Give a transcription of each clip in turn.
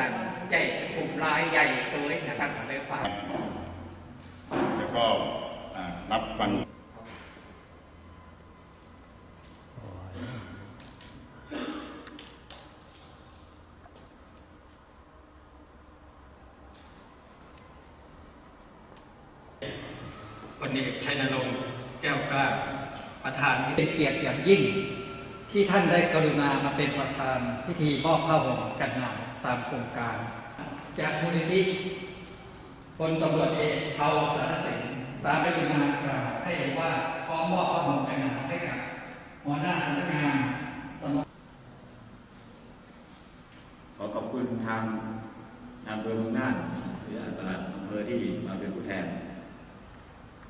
รายใหญ่เลยนะครับมาเลยฝากแล้วก็อ่ารับฟังพลเอกชัยนรงค์แก้วกล้าประธานที่เป็นเกียรติอย่างยิ่ง ที่ท่านได้กรุณามาเป็นประธานพิธีมอบผ้าห่มกันหนาว ตามโครงการ จากมูลนิธิพลตำรวจเอกเทาสารสินตามกรุณากล่าวให้เห็นว่าพร้อมมอบผ้าห่มกันหนาวให้กับหัวหน้าสำนักงานสำนักขอขอบคุณทางอำเภอเมืองน่านหรือตลาดอำเภอที่มาเป็นผู้แทน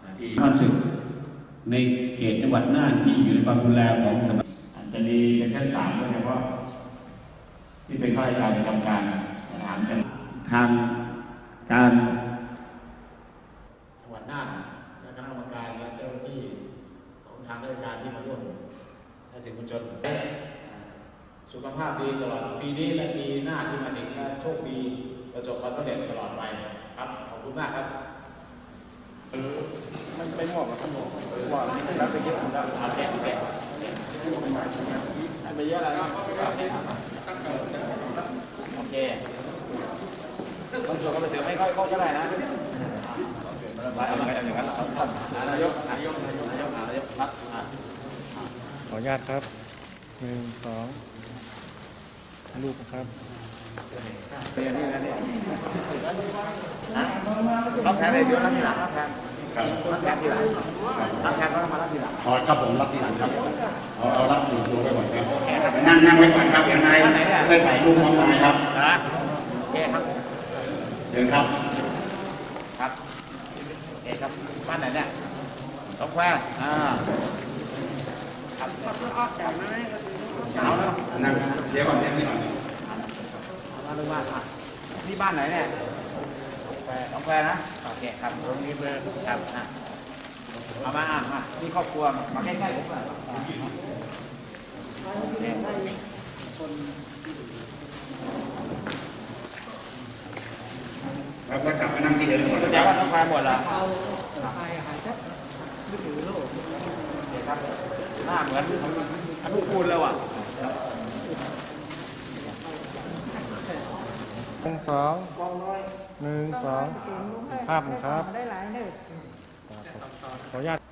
อ่าที่ความสึกในเขตจังหวัดน่านที่อยู่ในความดูแลของสำนักอาจจะมีเซ็นชั่นสามโดยเฉพาะ ที่เป็นข้าราชการประจำการถามกันทางการจังหวัดน่านและคณะกรรมการและเจ้าหน้าที่ของทางราชการที่มาร่วมและสื่อมวลชนสุขภาพดีตลอดปีนี้และปีหน้าที่มาถึงและโชคดีประสบความสำเร็จตลอดไปครับขอบคุณมากครับมันไม่เหมาะกับท่านหมอว่าแล้วไปเยอะแล้วอาแกะแกะไปเยอะแล้วครับ เคบางส่วนก็ไปเสือไม่ค่อยคล่องเท่าไหร่นะไปเอาไปอย่างนั้นครับนายกนายกนายกนายกนายกครับขออนุญาตครับหนึ่งสองรูปครับเป็นนี่นะเนี่ยรับแทนเลยเดี๋ยวรับทีหลังรับแทนรับแทนทีหลังรับแทนก็ต้องมารับทีหลังขอครับผมรับทีหลังครับเอาเอารับหนึ่งตัวไปก่อนครับนั่งนั่งไว้ก่อนครับเดี๋ยวนายได้ถ่ายรูปพร้อมนายครับ นะโอเคครับเชิญครับ ครับโอเคครับบ้านไหนเนี่ยต้องแควอ่าครับเอาแล้วนั่งเดี๋ยวก่อนเดี๋ยวก่อนมาลงมาอะนี่บ้านไหนเนี่ยต้องแควนะโอเคครับตรงนี้เบอร์ครับอะเอามาอะมานี่ครอบครัวมาใกล้ๆผมหน่อยโอเคครับแล้ว กลับมานั่งที่เดิมก่อนนะเดี๋คยวรับว่าต้องหมดเหรอเอาไปหายชัดมือถือโลกโอเคครับหน้าเหมือนอนุกูลแล้วอะหนึ่งสองหนึ่งสองภาพนะครับ ได้หลายเด้อขออนุญาตขออนุญาต